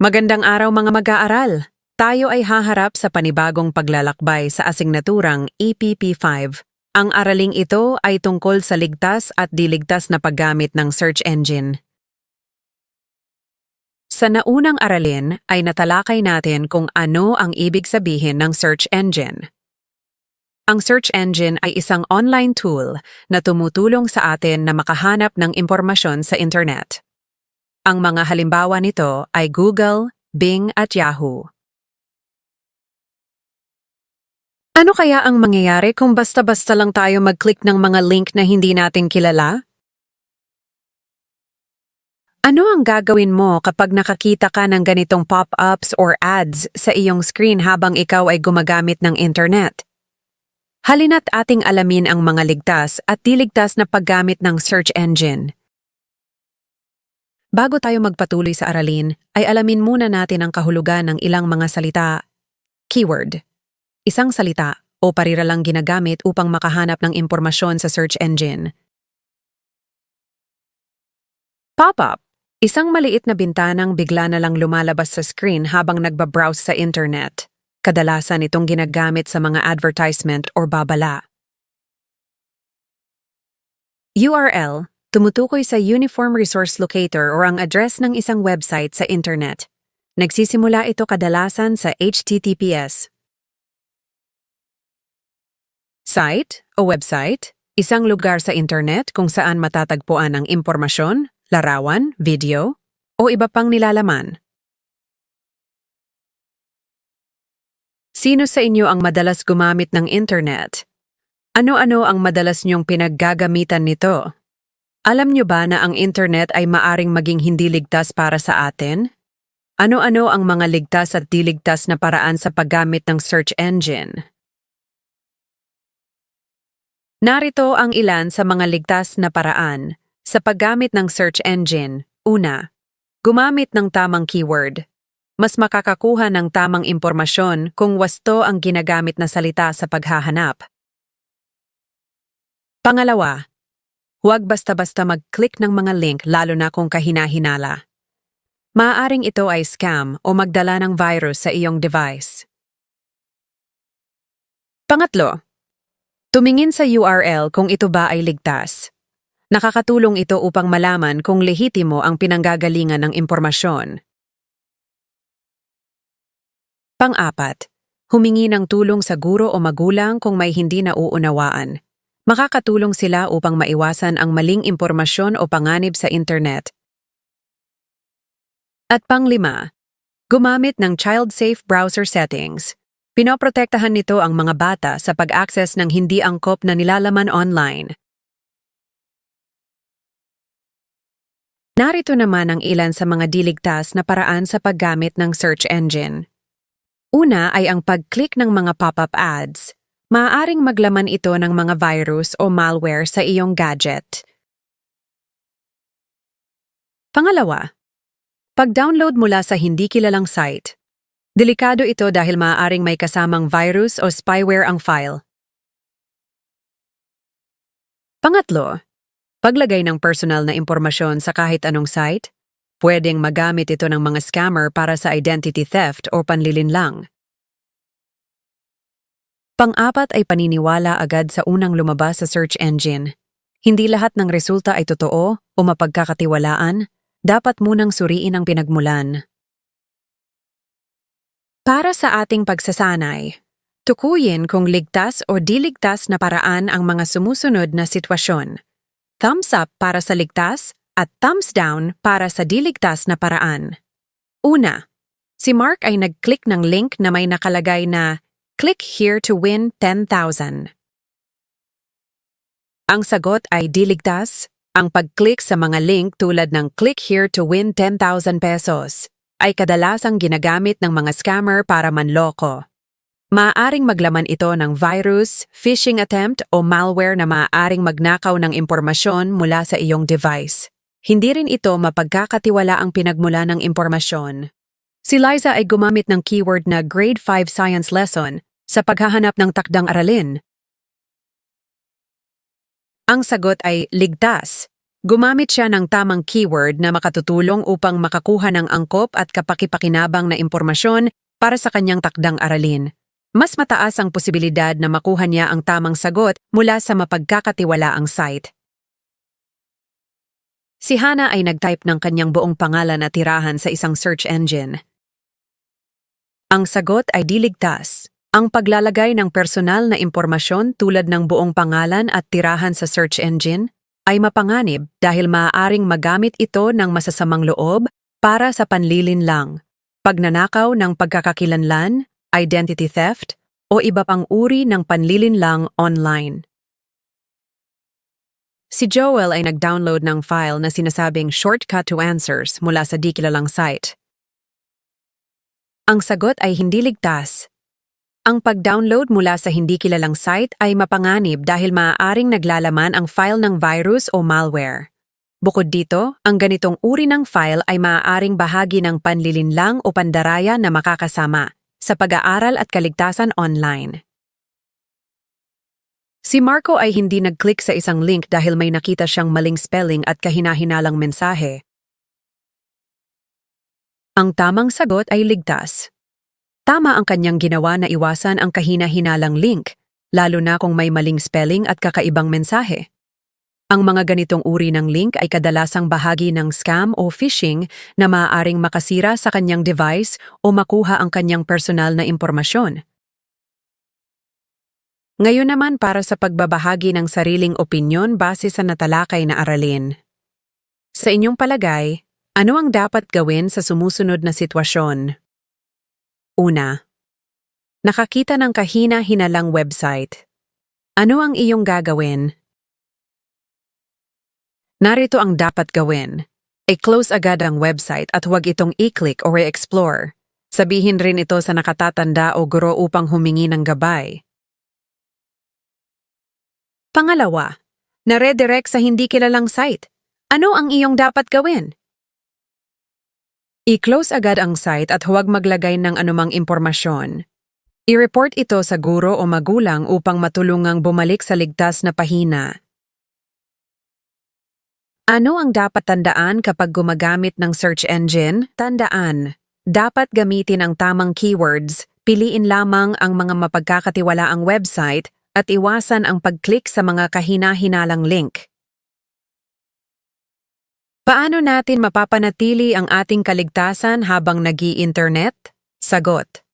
Magandang araw mga mag-aaral. Tayo ay haharap sa panibagong paglalakbay sa asignaturang EPP5. Ang araling ito ay tungkol sa ligtas at diligtas na paggamit ng search engine. Sa naunang aralin ay natalakay natin kung ano ang ibig sabihin ng search engine. Ang search engine ay isang online tool na tumutulong sa atin na makahanap ng impormasyon sa internet. Ang mga halimbawa nito ay Google, Bing at Yahoo. Ano kaya ang mangyayari kung basta-basta lang tayo mag-click ng mga link na hindi natin kilala? Ano ang gagawin mo kapag nakakita ka ng ganitong pop-ups or ads sa iyong screen habang ikaw ay gumagamit ng internet? Halina't ating alamin ang mga ligtas at diligtas na paggamit ng search engine. Bago tayo magpatuloy sa aralin, ay alamin muna natin ang kahulugan ng ilang mga salita. Keyword. Isang salita o pariralang ginagamit upang makahanap ng impormasyon sa search engine. Pop-up. Isang maliit na bintanang bigla na lang lumalabas sa screen habang nagbabrowse sa internet. Kadalasan itong ginagamit sa mga advertisement or babala. URL Tumutukoy sa Uniform Resource Locator o ang address ng isang website sa internet. Nagsisimula ito kadalasan sa HTTPS. Site o website, isang lugar sa internet kung saan matatagpuan ang impormasyon, larawan, video, o iba pang nilalaman. Sino sa inyo ang madalas gumamit ng internet? Ano-ano ang madalas niyong pinaggagamitan nito? Alam nyo ba na ang internet ay maaring maging hindi ligtas para sa atin? Ano-ano ang mga ligtas at diligtas na paraan sa paggamit ng search engine? Narito ang ilan sa mga ligtas na paraan sa paggamit ng search engine. Una, gumamit ng tamang keyword. Mas makakakuha ng tamang impormasyon kung wasto ang ginagamit na salita sa paghahanap. Pangalawa, Huwag basta-basta mag-click ng mga link lalo na kung kahinahinala. Maaaring ito ay scam o magdala ng virus sa iyong device. Pangatlo, tumingin sa URL kung ito ba ay ligtas. Nakakatulong ito upang malaman kung lehitimo ang pinanggagalingan ng impormasyon. Pang-apat, humingi ng tulong sa guro o magulang kung may hindi nauunawaan. Makakatulong sila upang maiwasan ang maling impormasyon o panganib sa internet. At panglima, gumamit ng child-safe browser settings. Pinoprotektahan nito ang mga bata sa pag-access ng hindi angkop na nilalaman online. Narito naman ang ilan sa mga diligtas na paraan sa paggamit ng search engine. Una ay ang pag-click ng mga pop-up ads. Maaaring maglaman ito ng mga virus o malware sa iyong gadget. Pangalawa, pag-download mula sa hindi kilalang site. Delikado ito dahil maaaring may kasamang virus o spyware ang file. Pangatlo, paglagay ng personal na impormasyon sa kahit anong site. Pwedeng magamit ito ng mga scammer para sa identity theft o panlilinlang. Pang-apat ay paniniwala agad sa unang lumabas sa search engine. Hindi lahat ng resulta ay totoo o mapagkakatiwalaan, dapat munang suriin ang pinagmulan. Para sa ating pagsasanay, tukuyin kung ligtas o diligtas na paraan ang mga sumusunod na sitwasyon. Thumbs up para sa ligtas at thumbs down para sa diligtas na paraan. Una, si Mark ay nag-click ng link na may nakalagay na Click here to win 10,000. Ang sagot ay diligtas. Ang pag-click sa mga link tulad ng click here to win 10,000 pesos ay kadalasang ginagamit ng mga scammer para manloko. Maaaring maglaman ito ng virus, phishing attempt o malware na maaaring magnakaw ng impormasyon mula sa iyong device. Hindi rin ito mapagkakatiwala ang pinagmula ng impormasyon. Si Liza ay gumamit ng keyword na Grade 5 Science Lesson sa paghahanap ng takdang aralin? Ang sagot ay ligtas. Gumamit siya ng tamang keyword na makatutulong upang makakuha ng angkop at kapakipakinabang na impormasyon para sa kanyang takdang aralin. Mas mataas ang posibilidad na makuha niya ang tamang sagot mula sa mapagkakatiwalaang site. Si Hana ay nag-type ng kanyang buong pangalan at tirahan sa isang search engine. Ang sagot ay diligtas. Ang paglalagay ng personal na impormasyon tulad ng buong pangalan at tirahan sa search engine ay mapanganib dahil maaaring magamit ito ng masasamang loob para sa panlilinlang, pagnanakaw ng pagkakakilanlan, identity theft, o iba pang uri ng panlilinlang online. Si Joel ay nag-download ng file na sinasabing shortcut to answers mula sa di kilalang site. Ang sagot ay hindi ligtas ang pag-download mula sa hindi kilalang site ay mapanganib dahil maaaring naglalaman ang file ng virus o malware. Bukod dito, ang ganitong uri ng file ay maaaring bahagi ng panlilinlang o pandaraya na makakasama sa pag-aaral at kaligtasan online. Si Marco ay hindi nag-click sa isang link dahil may nakita siyang maling spelling at kahinahinalang mensahe. Ang tamang sagot ay ligtas. Tama ang kanyang ginawa na iwasan ang kahina-hinalang link, lalo na kung may maling spelling at kakaibang mensahe. Ang mga ganitong uri ng link ay kadalasang bahagi ng scam o phishing na maaaring makasira sa kanyang device o makuha ang kanyang personal na impormasyon. Ngayon naman para sa pagbabahagi ng sariling opinyon base sa natalakay na aralin. Sa inyong palagay, ano ang dapat gawin sa sumusunod na sitwasyon? Una, nakakita ng kahina-hinalang website. Ano ang iyong gagawin? Narito ang dapat gawin. I-close agad ang website at huwag itong i-click o re-explore. Sabihin rin ito sa nakatatanda o guro upang humingi ng gabay. Pangalawa, na-redirect sa hindi kilalang site. Ano ang iyong dapat gawin? I-close agad ang site at huwag maglagay ng anumang impormasyon. I-report ito sa guro o magulang upang matulungang bumalik sa ligtas na pahina. Ano ang dapat tandaan kapag gumagamit ng search engine? Tandaan, dapat gamitin ang tamang keywords, piliin lamang ang mga mapagkakatiwalaang website at iwasan ang pag-click sa mga kahina-hinalang link. Paano natin mapapanatili ang ating kaligtasan habang nag internet Sagot.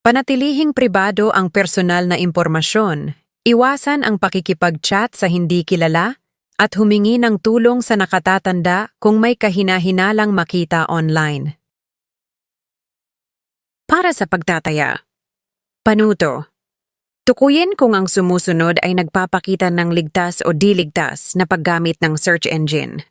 Panatilihing pribado ang personal na impormasyon. Iwasan ang pakikipag-chat sa hindi kilala at humingi ng tulong sa nakatatanda kung may kahina-hinalang makita online. Para sa pagtataya. Panuto. Tukuyin kung ang sumusunod ay nagpapakita ng ligtas o diligtas na paggamit ng search engine.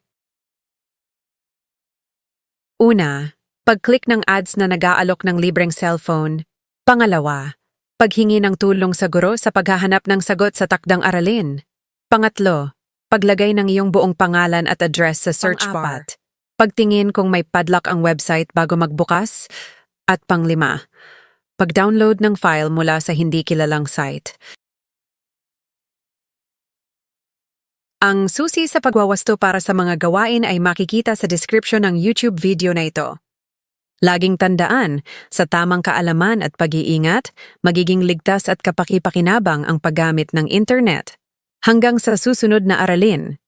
Una, pag-click ng ads na nag-aalok ng libreng cellphone. Pangalawa, paghingi ng tulong sa guro sa paghahanap ng sagot sa takdang aralin. Pangatlo, paglagay ng iyong buong pangalan at address sa search bar. Pagtingin kung may padlock ang website bago magbukas. At panglima, pag-download ng file mula sa hindi kilalang site. Ang susi sa pagwawasto para sa mga gawain ay makikita sa description ng YouTube video na ito. Laging tandaan, sa tamang kaalaman at pag-iingat, magiging ligtas at kapakipakinabang ang paggamit ng internet. Hanggang sa susunod na aralin,